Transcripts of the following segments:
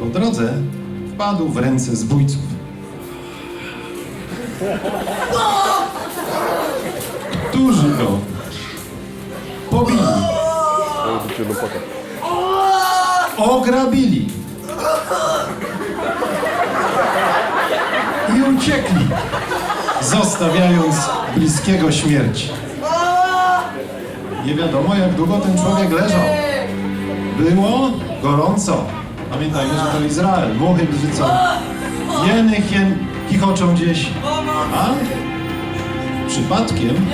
Po drodze wpadł w ręce zbójców. Którzy go pobili, ograbili i uciekli, zostawiając bliskiego śmierci. Nie wiadomo, jak długo ten człowiek leżał. Było gorąco. Pamiętajmy, że to Izrael. Muchy bzycą. Jeny hien chichoczą gdzieś. A przypadkiem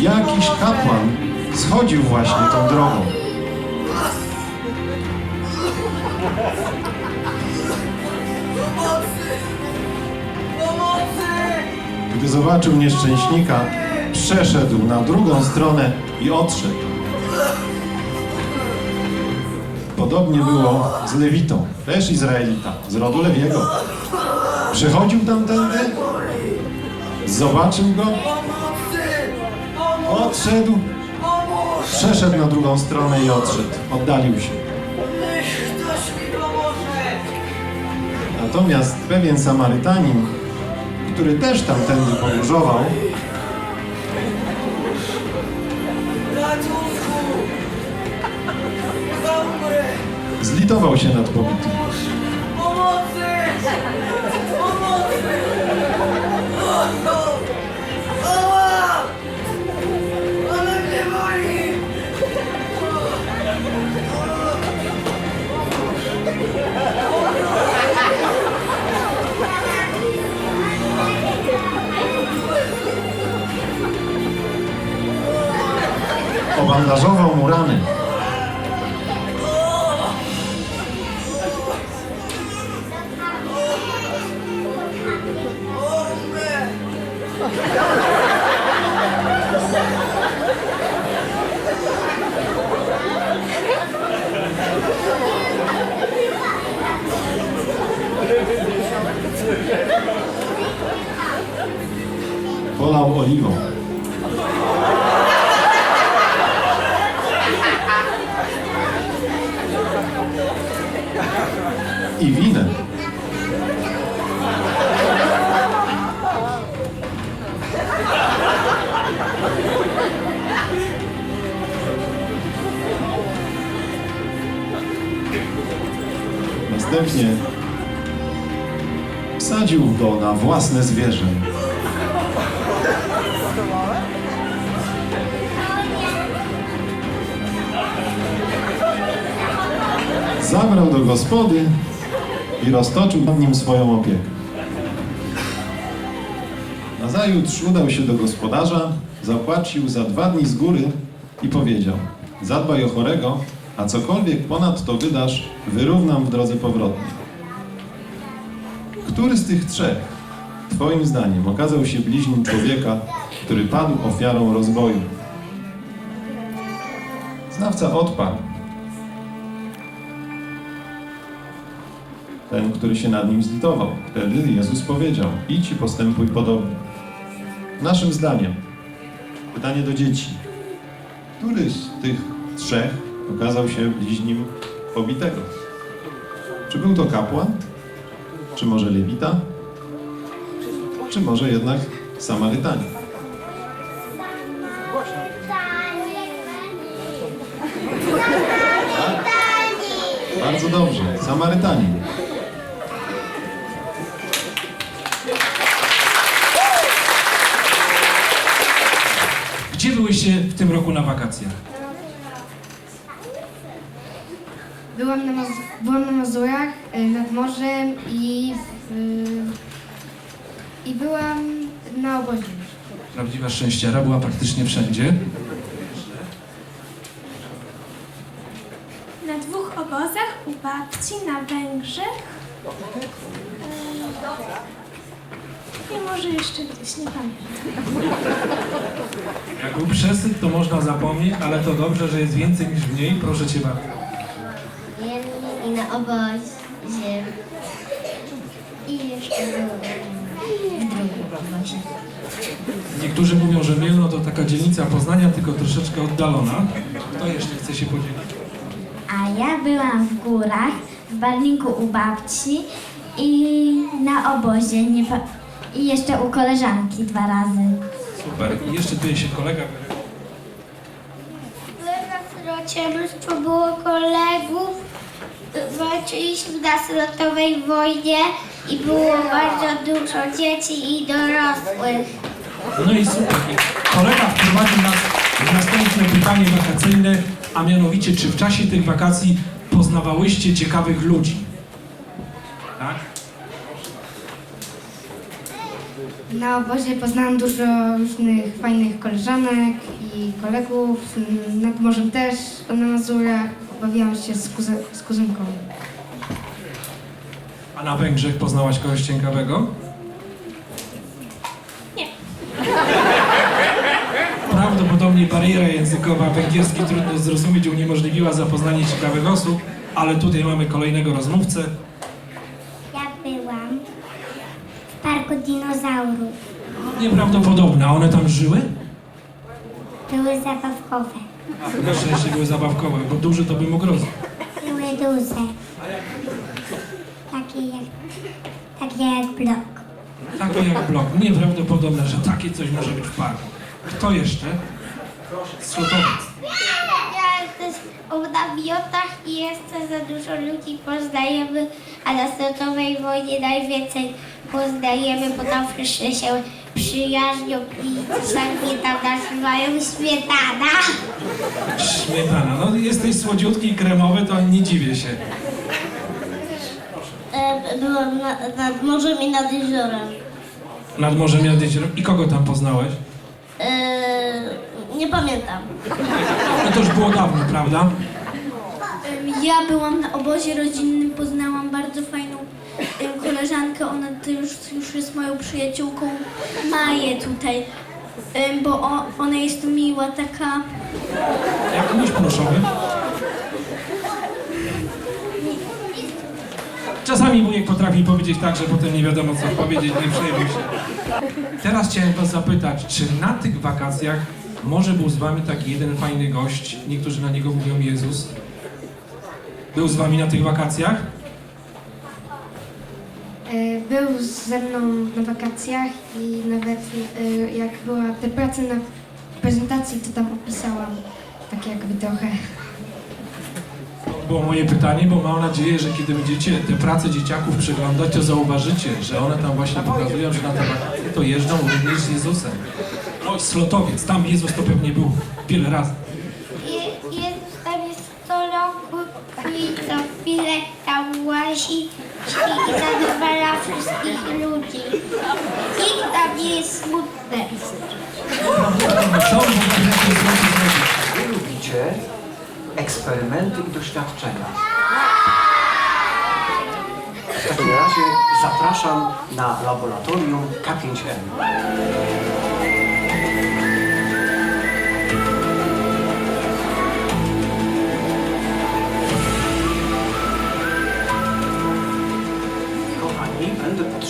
jakiś kapłan schodził właśnie tą drogą. Gdy zobaczył nieszczęśnika, przeszedł na drugą stronę i odszedł. Podobnie było z Lewitą, też Izraelita, z rodu Lewiego. Przechodził tamtędy, zobaczył go, odszedł, przeszedł na drugą stronę i odszedł, oddalił się. Natomiast pewien Samarytanin, który też tamtędy podróżował, zlitował się nad pobitym. Pomocy! Pomocy! Boli! Obandażował Następnie wsadził go na własne zwierzę. Zabrał do gospody i roztoczył nad nim swoją opiekę. Nazajutrz udał się do gospodarza, zapłacił za dwa dni z góry i powiedział Zadbaj o chorego, a cokolwiek ponad to wydasz, wyrównam w drodze powrotnej. Który z tych trzech, Twoim zdaniem, okazał się bliźnim człowieka, który padł ofiarą rozboju? Znawca odparł. Ten, który się nad nim zlitował. Wtedy Jezus powiedział: idź i postępuj podobnie. Naszym zdaniem, pytanie do dzieci. Który z tych trzech okazał się bliźnim pobitego? Czy był to kapłan? Czy może lewita? Czy może jednak Samarytanin? Bardzo dobrze, Samarytanin. Gdzie byłyście w tym roku na wakacjach? Byłam na, Maz- byłam na Mazurach, y, nad morzem i, w, i byłam na obozie. Prawdziwa szczęściara była praktycznie wszędzie. Na dwóch obozach u babci na Węgrzech. Ym, I może jeszcze gdzieś, nie pamiętam. Jak był przesyt, to można zapomnieć, ale to dobrze, że jest więcej niż mniej. Proszę Cię bardzo. Obozie. I jeszcze byłem w drugim obozie. Niektórzy mówią, że Mielno to taka dzielnica Poznania, tylko troszeczkę oddalona. Kto jeszcze chce się podzielić? A ja byłam w górach, w Barlinku u babci i na obozie nie pa- i jeszcze u koleżanki dwa razy. Super. I jeszcze tu się kolega. Byłem na srocie, mnóstwo było kolegów. Walczyliśmy na srotowej wojnie i było bardzo dużo dzieci i dorosłych. No i super. Kolega wprowadził nas w następne pytanie wakacyjne, a mianowicie, czy w czasie tych wakacji poznawałyście ciekawych ludzi? Tak? Na obozie poznałam dużo różnych fajnych koleżanek i kolegów. Nad morzem też, na Mazurach. Bawiłam się z, kuze- z kuzynką. A na Węgrzech poznałaś kogoś ciekawego? Nie. Prawdopodobnie bariera językowa węgierski trudno zrozumieć uniemożliwiła zapoznanie ciekawych osób, ale tutaj mamy kolejnego rozmówcę. Ja byłam w parku dinozaurów. Nieprawdopodobne, a one tam żyły? Były zabawkowe. Na szczęście były zabawkowe, bo duży to by mógł roz... Były duże. Takie jak, takie jak blok. Takie jak blok. Nieprawdopodobne, że takie coś może być w parku. Kto jeszcze? Slotowiec. Ja też o namiotach i jeszcze za dużo ludzi poznajemy, a na srotowej wojnie najwięcej poznajemy, bo tam wszyscy się przyjaźnią i czasami tam nazywają śmietana. Śmietana. No jesteś słodziutki i kremowy, to nie dziwię się. Byłam nad morzem i nad jeziorem. Nad Morzem i nad jeziorem. I kogo tam poznałeś? nie pamiętam. No to już było dawno, prawda? Ja byłam na obozie rodzinnym, poznałam bardzo fajną em, koleżankę, ona już, już jest moją przyjaciółką, Maję tutaj, bo o, ona jest miła, taka, Jak miś pluszowy? Czasami wujek potrafi powiedzieć tak, że potem nie wiadomo co powiedzieć, nie przejmuj się. Teraz chciałem was zapytać, czy na tych wakacjach może był z wami taki jeden fajny gość, niektórzy na niego mówią Jezus? Był z wami na tych wakacjach? E, Był ze mną na wakacjach i nawet e, jak była te prace na prezentacji, to tam opisałam tak jakby trochę. To było moje pytanie, bo mam nadzieję, że kiedy będziecie te prace dzieciaków przeglądać, to zauważycie, że one tam właśnie pokazują, że na te wakacje to jeżdżą również z Jezusem. No i Slotowiec, tam Jezus to pewnie był wiele razy. Je- Jezus tam jest co roku i co chwilę tam łazi i zadowala wszystkich ludzi. Nikt tam nie jest smutny. Wy lubicie eksperymenty i doświadczenia. W takim razie zapraszam na laboratorium K5M.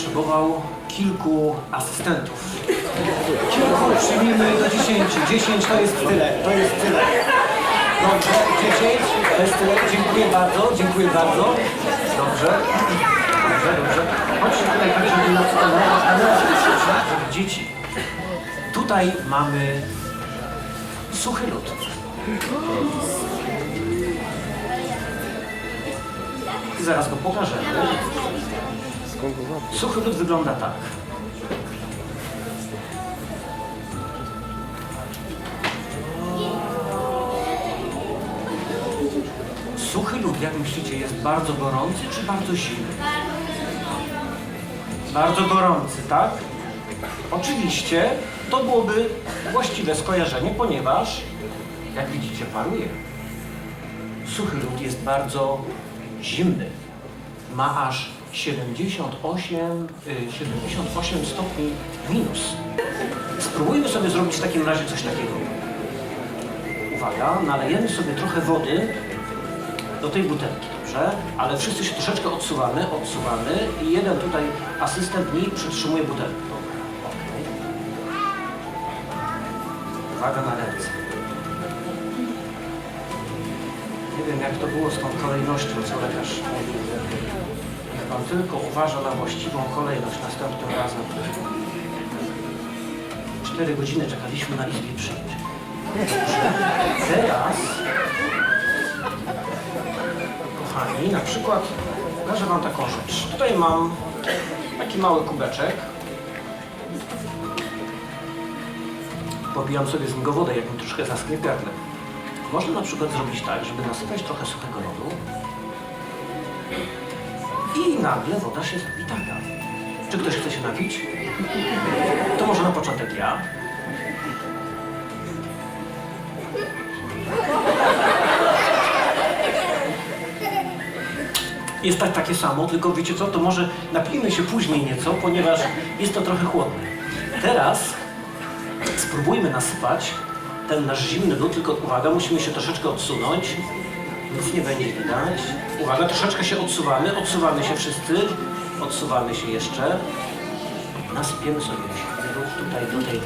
Potrzebował kilku asystentów. Kilku przyjmijmy do 10. 10 to jest tyle, to jest tyle. Dobrze, 10, to jest tyle. Dziękuję bardzo, dziękuję bardzo. Dobrze. Dobrze, dobrze. Chodźcie tutaj kamera, kamera żeby dzieci. Tutaj mamy suchy lód. Zaraz go pokażemy. Suchy lód wygląda tak. Suchy lód, jak myślicie, jest bardzo gorący czy bardzo zimny? Bardzo gorący, tak? Oczywiście to byłoby właściwe skojarzenie, ponieważ, jak widzicie, paruje. Suchy lód jest bardzo zimny. Ma aż 78, y, 78 stopni minus. Spróbujmy sobie zrobić w takim razie coś takiego. Uwaga, nalejemy sobie trochę wody do tej butelki. dobrze, ale wszyscy się troszeczkę odsuwamy, odsuwamy i jeden tutaj asystent mi przytrzymuje butelkę. Dobra, okej. Uwaga na ręce. Nie wiem jak to było z tą kolejnością, co lekarz mówił. Pan tylko uważa na właściwą kolejność następnym razem. Cztery godziny czekaliśmy na izbie przyjęć. Teraz, kochani, na przykład pokażę Wam taką rzecz. Tutaj mam taki mały kubeczek. Pobijam sobie z niego wodę, mi troszkę gardle. Można na przykład zrobić tak, żeby nasypać trochę suchego lodu i nagle woda się zrobi taka. Czy ktoś chce się napić? To może na początek ja. Jest tak takie samo, tylko wiecie co, to może napijmy się później nieco, ponieważ jest to trochę chłodne. Teraz spróbujmy nasypać ten nasz zimny lód, tylko uwaga, musimy się troszeczkę odsunąć. Nic nie będzie widać. Uwaga, troszeczkę się odsuwamy, odsuwamy się wszyscy. Odsuwamy się jeszcze. Nasypiemy sobie tutaj do tej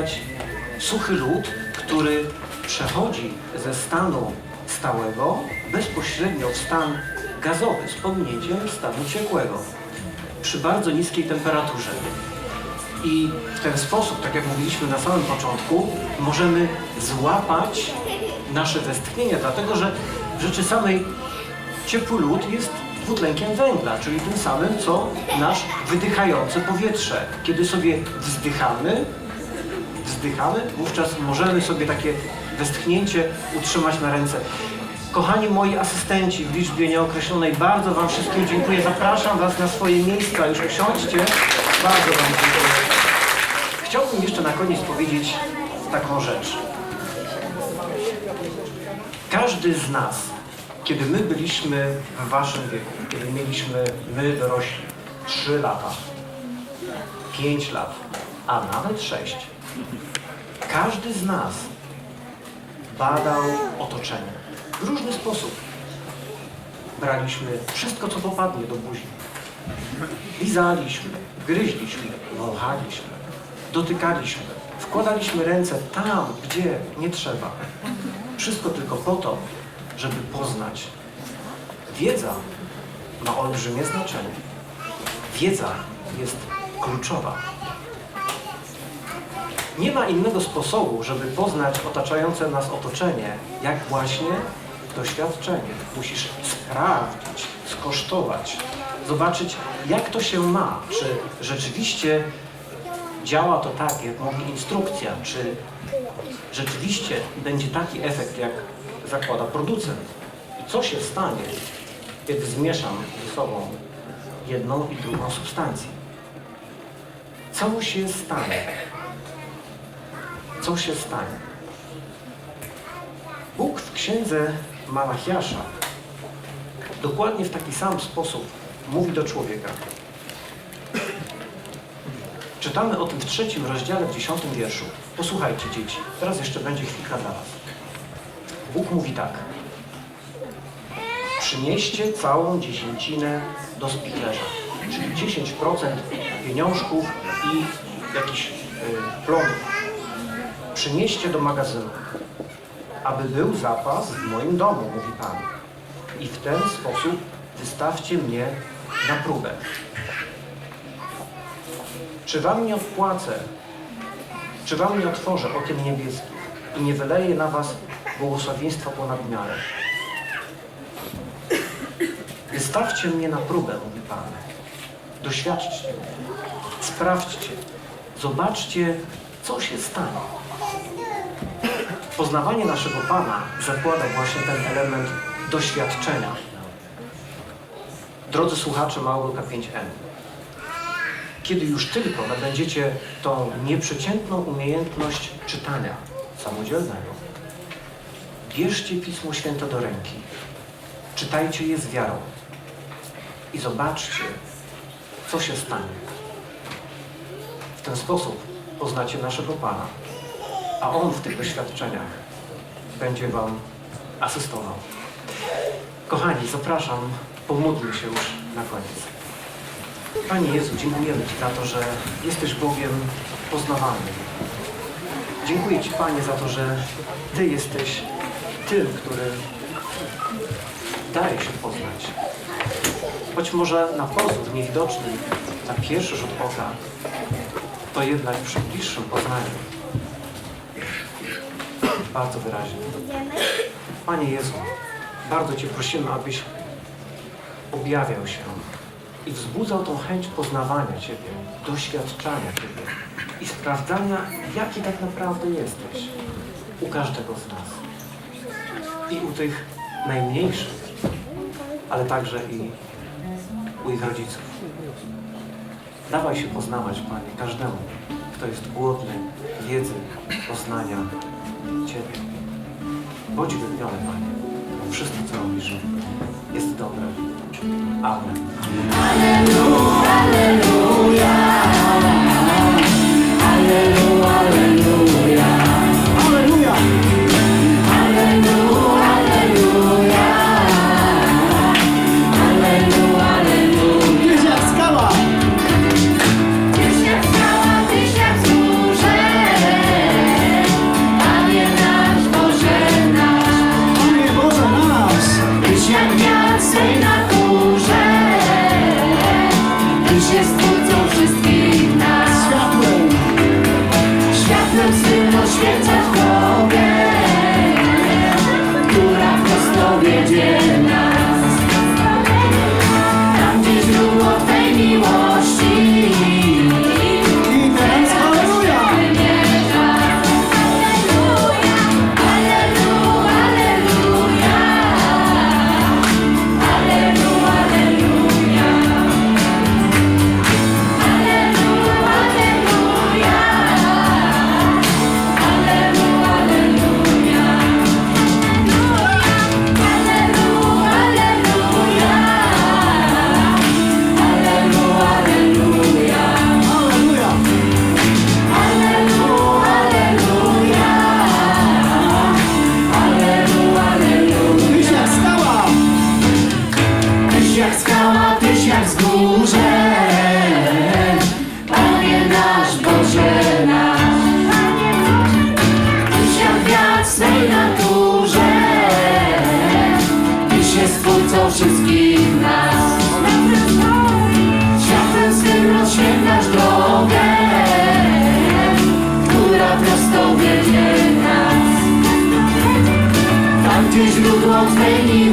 pokazać suchy lód, który przechodzi ze stanu stałego bezpośrednio w stan gazowy z pominięciem stanu ciekłego przy bardzo niskiej temperaturze. I w ten sposób, tak jak mówiliśmy na samym początku, możemy złapać nasze westchnienia, dlatego że w rzeczy samej ciepły lód jest dwutlenkiem węgla, czyli tym samym, co nasz wydychające powietrze. Kiedy sobie wzdychamy, wzdychamy, wówczas możemy sobie takie westchnięcie utrzymać na ręce. Kochani moi asystenci w liczbie nieokreślonej, bardzo Wam wszystkim dziękuję. Zapraszam Was na swoje miejsca. Już usiądźcie. Bardzo Wam dziękuję. Chciałbym jeszcze na koniec powiedzieć taką rzecz. Każdy z nas, kiedy my byliśmy w Waszym wieku, kiedy mieliśmy my dorośli 3 lata, 5 lat, a nawet 6, każdy z nas badał otoczenie w różny sposób. Braliśmy wszystko, co popadnie do buzi. Lizaliśmy, gryźliśmy, wąchaliśmy, dotykaliśmy, wkładaliśmy ręce tam, gdzie nie trzeba. Wszystko tylko po to, żeby poznać. Wiedza ma olbrzymie znaczenie. Wiedza jest kluczowa. Nie ma innego sposobu, żeby poznać otaczające nas otoczenie, jak właśnie doświadczenie. Musisz sprawdzić, skosztować, zobaczyć, jak to się ma, czy rzeczywiście działa to tak, jak mówi instrukcja, czy rzeczywiście będzie taki efekt, jak zakłada producent. I co się stanie, kiedy zmieszam ze sobą jedną i drugą substancję? Co się stanie? Co się stanie? Bóg w księdze Malachiasza dokładnie w taki sam sposób mówi do człowieka. Czytamy o tym w trzecim rozdziale, w dziesiątym wierszu. Posłuchajcie, dzieci. Teraz jeszcze będzie chwilka dla was. Bóg mówi tak. Przynieście całą dziesięcinę do spiklerza, czyli 10% pieniążków i jakiś y, plonów. Przynieście do magazynu, aby był zapas w moim domu, mówi Pan. I w ten sposób wystawcie mnie na próbę. Czy wam nie odpłacę, czy wam nie otworzę okien niebieskich i nie wyleję na was błogosławieństwa ponad miarę? Wystawcie mnie na próbę, mówi Pan. Doświadczcie. Sprawdźcie. Zobaczcie, co się stanie. Poznawanie naszego Pana zakłada właśnie ten element doświadczenia. Drodzy słuchacze Małego K5M, kiedy już tylko nabędziecie tą nieprzeciętną umiejętność czytania samodzielnego, bierzcie Pismo Święte do ręki, czytajcie je z wiarą i zobaczcie, co się stanie. W ten sposób poznacie naszego Pana, a On w tych doświadczeniach będzie Wam asystował. Kochani, zapraszam, pomódlmy się już na koniec. Panie Jezu, dziękujemy Ci za to, że jesteś Bogiem poznawalnym. Dziękuję Ci, Panie, za to, że Ty jesteś tym, który daje się poznać. Choć może na pozór niewidoczny, na pierwszy rzut oka, to jednak przy bliższym poznaniu bardzo wyraźnie. Panie Jezu, bardzo Cię prosimy, abyś objawiał się i wzbudzał tą chęć poznawania Ciebie, doświadczania Ciebie i sprawdzania, jaki tak naprawdę jesteś u każdego z nas. I u tych najmniejszych, ale także i u ich rodziców. Dawaj się poznawać, Panie, każdemu, kto jest głodny wiedzy, poznania Ciebie. Bądź wypełniony, Panie, wszystko, co robisz, jest dobre. Amen. Aleluja! 再见 gdzie źródło